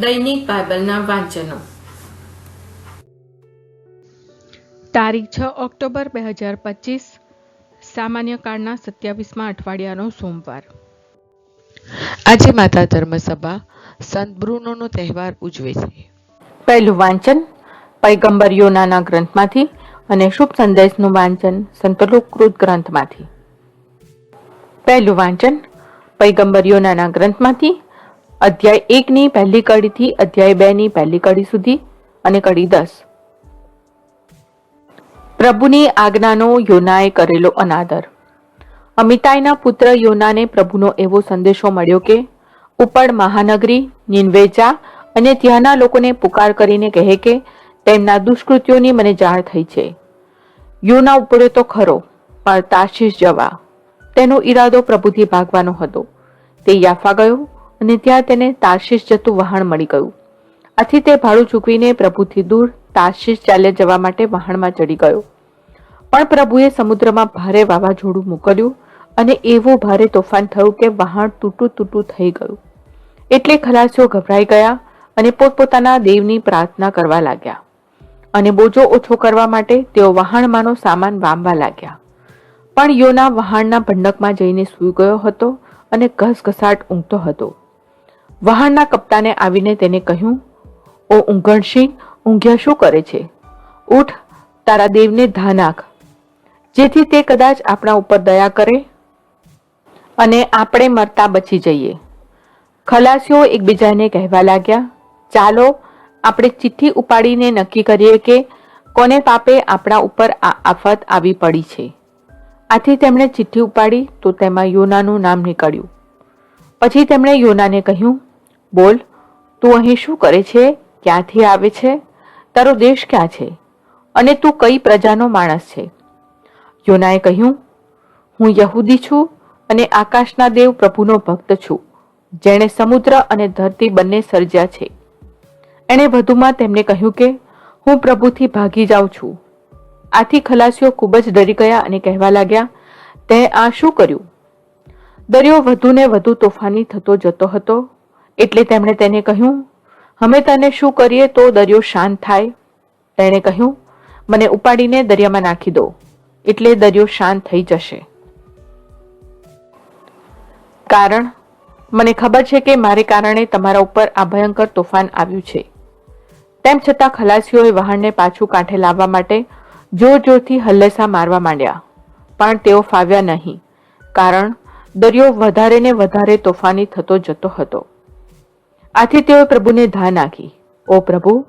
દૈનિક બાઇબલના વાંચનો. તારીખ છ ઓક્ટોબર બે હજાર પચીસ સામાન્ય કાળના સત્યાવીસમાં અઠવાડિયાનો સોમવાર. આજે માતા ધર્મસભા સંત બ્રુનોનો તહેવાર ઉજવે છે. પહેલું વાંચન પૈગંબર યોનાના ગ્રંથમાંથી અને શુભ સંદેશનું વાંચન સંતલોકૃત ગ્રંથમાંથી. પહેલું વાંચન પૈગંબર યોનાના ગ્રંથમાંથી અધ્યાય એકની પહેલી કડીથી અધ્યાય બે ની પહેલી કડી સુધી અને કડી દસ. પ્રભુની આજ્ઞાનો યોનાએ કરેલો અનાદર. અમિતાઈના પુત્ર યોનાને પ્રભુનો એવો સંદેશો મળ્યો કે, ઉપડ મહાનગરી નિન્વેજા અને ત્યાંના લોકોને પુકાર કરીને કહે કે, તેમના દુષ્કૃત્યોની મને જાણ થઈ છે. યોના ઉપડ્યો તો ખરો, પણ તાશીશ જવા. તેનો ઈરાદો પ્રભુથી ભાગવાનો હતો. તે યાફા ગયો અને ત્યાં તેને તાશીશ જતું વહાણ મળી ગયું. આથી તે ભાડું ચૂકવીને પ્રભુથી દૂર તાશીશ ચાલ્યા જવા માટે વહાણમાં ચડી ગયો. પણ પ્રભુએ સમુદ્રમાં ભારે વાવાઝોડું મોકલ્યું અને એવું ભારે તોફાન થયું કે વહાણ તૂટું તૂટું થઈ ગયું. એટલે ખલાસીઓ ગભરાઈ ગયા અને પોતપોતાના દેવની પ્રાર્થના કરવા લાગ્યા. અને બોજો ઓછો કરવા માટે તેઓ વહાણમાંનો સામાન વામવા લાગ્યા. પણ યોના વહાણના ભંડકમાં જઈને સૂઈ ગયો હતો અને ઘસઘસાટ ઊંઘતો હતો. વહાણના કપ્તાને આવીને તેને કહ્યું, ઓ ઊંઘણશી ઊંઘ્યા શું કરે છે? ઉઠ, તારા દેવને ધા નાખ જેથી તે કદાચ આપણા ઉપર દયા કરે અને આપણે મરતા બચી જઈએ. ખલાસીઓ એકબીજાને કહેવા લાગ્યા, ચાલો, આપણે ચિઠ્ઠી ઉપાડીને નક્કી કરીએ કે કોને પાપે આપણા ઉપર આ આફત આવી પડી છે. આથી તેમણે ચિઠ્ઠી ઉપાડી તો તેમાં યોનાનું નામ નીકળ્યું. પછી તેમણે યોનાને કહ્યું બોલ, તું અહીં શું કરે છે? ક્યાંથી આવે છે? તારો દેશ ક્યાં છે? અને તું કઈ પ્રજાનો માણસ છે? યોનાએ કહ્યું, હું યહૂદી છું અને આકાશના દેવ પ્રભુનો ભક્ત છું, જેણે સમુદ્ર અને ધરતી બંને સર્જ્યા છે. એણે વધુમાં તેમને કહ્યું કે, હું પ્રભુથી ભાગી જાઉં છું. આથી ખલાસીઓ ખૂબ જ ડરી ગયા અને કહેવા લાગ્યા તે આ શું કર્યું? દરિયો વધુ ને વધુ તોફાની થતો જતો હતો. એટલે તેમણે તેને કહ્યું, અમે તને શું કરીએ તો દરિયો શાંત થાય? તેણે કહ્યું, મને ઉપાડીને દરિયામાં નાખી દો, એટલે દરિયો શાંત થઈ જશે. કારણ, મને ખબર છે કે મારે કારણે તમારા ઉપર આ ભયંકર તોફાન આવ્યું છે. તેમ છતાં ખલાસીઓએ વહાણને પાછું કાંઠે લાવવા માટે જોર જોરથી હલ્લેસા મારવા માંડ્યા. પણ તેઓ ફાવ્યા નહીં. કારણ, દરિયો વધારે ને વધારે તોફાની થતો જતો હતો. આથી તેઓએ પ્રભુને ધા નાખી. ઓ પ્રભુ,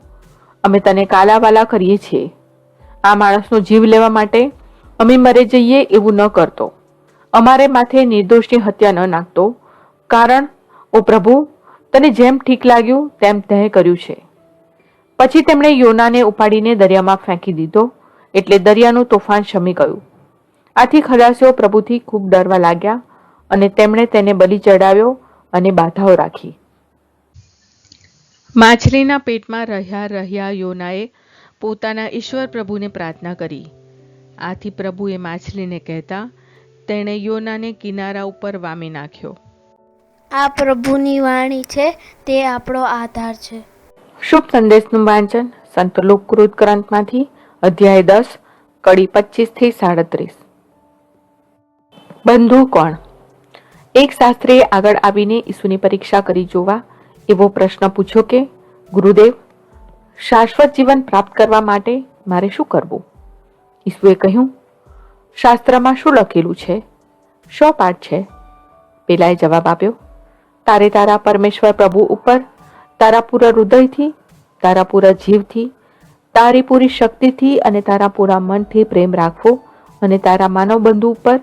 અમે તને કાલાવાલા કરીએ છીએ. આ માણસનો જીવ લેવા માટે અમે મરે જઈએ એવું ન કરતો. અમારે માથે નિર્દોષની હત્યા ન નાખતો. કારણ, ઓ પ્રભુ, તને જેમ ઠીક લાગ્યું તેમ તે કર્યું છે. પછી તેમણે યોનાને ઉપાડીને દરિયામાં ફેંકી દીધો, એટલે દરિયાનું તોફાન શમી ગયું. આથી ખલાસીઓ પ્રભુથી ખૂબ ડરવા લાગ્યા અને તેમણે તેને બલિ ચડાવ્યો અને બાધાઓ રાખી. માછલીના પેટમાં રહ્યા રહ્યા યોનાએ પોતાના ઈશ્વર પ્રભુને પ્રાર્થના કરી. આથી પ્રભુએ માછલીને કહેતા તેણે યોનાને કિનારા ઉપર વામી નાખ્યો. આ પ્રભુની વાણી છે તે આપણો આધાર છે. શુભ સંદેશનું વાંચન સંત લોકકૃત ગ્રંથમાંથી અધ્યાય દસ કડી પચીસથી સાડત્રીસ. બંધુ કોણ? એક શાસ્ત્રીએ આગળ આવીને ઈસુની પરીક્ષા કરી જોવા એવો પ્રશ્ન પૂછ્યો કે, ગુરુદેવ, શાશ્વત જીવન પ્રાપ્ત કરવા માટે મારે શું કરવું? ઈસુએ કહ્યું, શાસ્ત્રમાં શું લખેલું છે? શો પાઠ છે? પેલાએ જવાબ આપ્યો, તારે તારા પરમેશ્વર પ્રભુ ઉપર, તારા પૂરા હૃદયથી, તારા પૂરા જીવથી, તારી પૂરી શક્તિથી અને તારા પૂરા મનથી પ્રેમ રાખવો અને તારા માનવ બંધુ ઉપર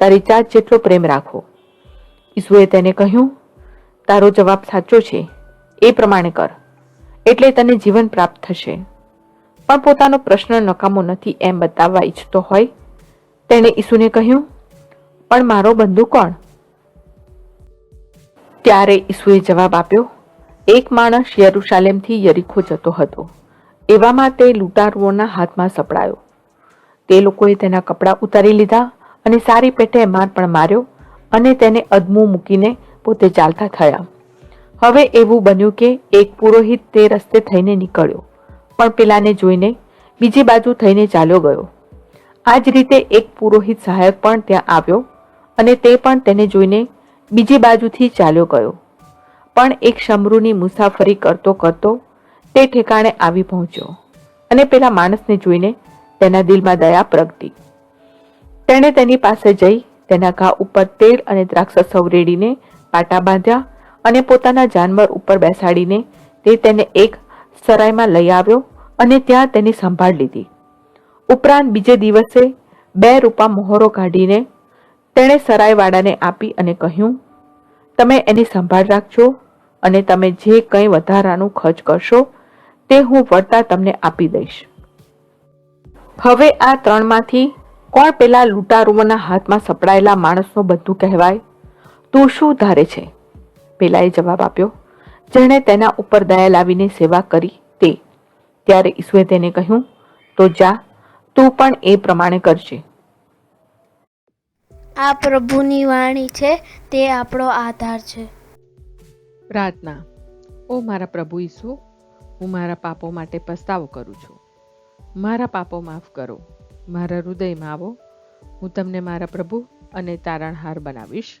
તારી જાત જેટલો પ્રેમ રાખવો. ઈસુએ તેને કહ્યું તારો જવાબ સાચો છે. એ પ્રમાણે કર. એટલે તને જીવન પ્રાપ્ત થશે. પણ પોતાનો પ્રશ્ન નકામો નથી એમ બતાવવા ઈચ્છતો હોય, તેણે ઈસુને કહ્યું, પણ મારો બંધુ કોણ? ત્યારે ઈસુએ જવાબ આપ્યો, એક માણસ યરુશાલેમથી યરીખો જતો હતો. એવામાં તે લૂંટારુઓના હાથમાં સપડાયો. તે લોકોએ તેના કપડાં ઉતારી લીધા અને સારી પેટે માર પણ માર્યો અને તેને અદમું મૂકીને પોતે ચાલતા થયા. હવે એવું બન્યું કે એક પુરોહિત તે રસ્તે થઈને નીકળ્યો, પણ પેલાને જોઈને બીજી બાજુ થઈને ચાલ્યો ગયો. આ જ રીતે એક પુરોહિત સહાયક પણ ત્યાં આવ્યો અને તે પણ તેને જોઈને બીજી બાજુથી ચાલ્યો ગયો. પણ એક શમરૂની મુસાફરી કરતો કરતો તે ઠેકાણે આવી પહોંચ્યો અને પેલા માણસને જોઈને તેના દિલમાં દયા પ્રગટી. તેણે તેની પાસે જઈ તેના ઘા ઉપર તેલ અને દ્રાક્ષ સવરેડીને પાટા બાંધ્યા અને પોતાના જાનવર ઉપર બેસાડીને તે તેને એક સરાયમાં લઈ આવ્યો અને ત્યાં તેની સંભાળ લીધી. ઉપરાંત બીજે દિવસે બે રૂપા મોહરો કાઢીને તેણે સરાયવાળાને આપી અને કહ્યું, તમે એની સંભાળ રાખજો અને તમે જે કંઈ વધારાનું ખર્ચ કરશો તે હું વળતા તમને આપી દઈશ. હવે આ ત્રણમાંથી કોણ પેલા લૂંટારુઓના હાથમાં સપડાયેલા માણસનો બધું કહેવાય? તું શું ધારે છે? પેલાએ જવાબ આપ્યો જેણે તેના ઉપર દયા લાવીને સેવા કરી તે. ત્યારે ઈસુએ તેને કહ્યું તો જા તું પણ એ પ્રમાણે કરજે. આ પ્રભુની વાણી છે તે આપણો આધાર છે. પ્રાર્થના. ઓ મારા પ્રભુ ઈસુ હું મારા પાપો માટે પસ્તાવો કરું છું. મારા પાપો માફ કરો. મારા હૃદયમાં આવો. હું તમને મારા પ્રભુ અને તારણહાર બનાવીશ.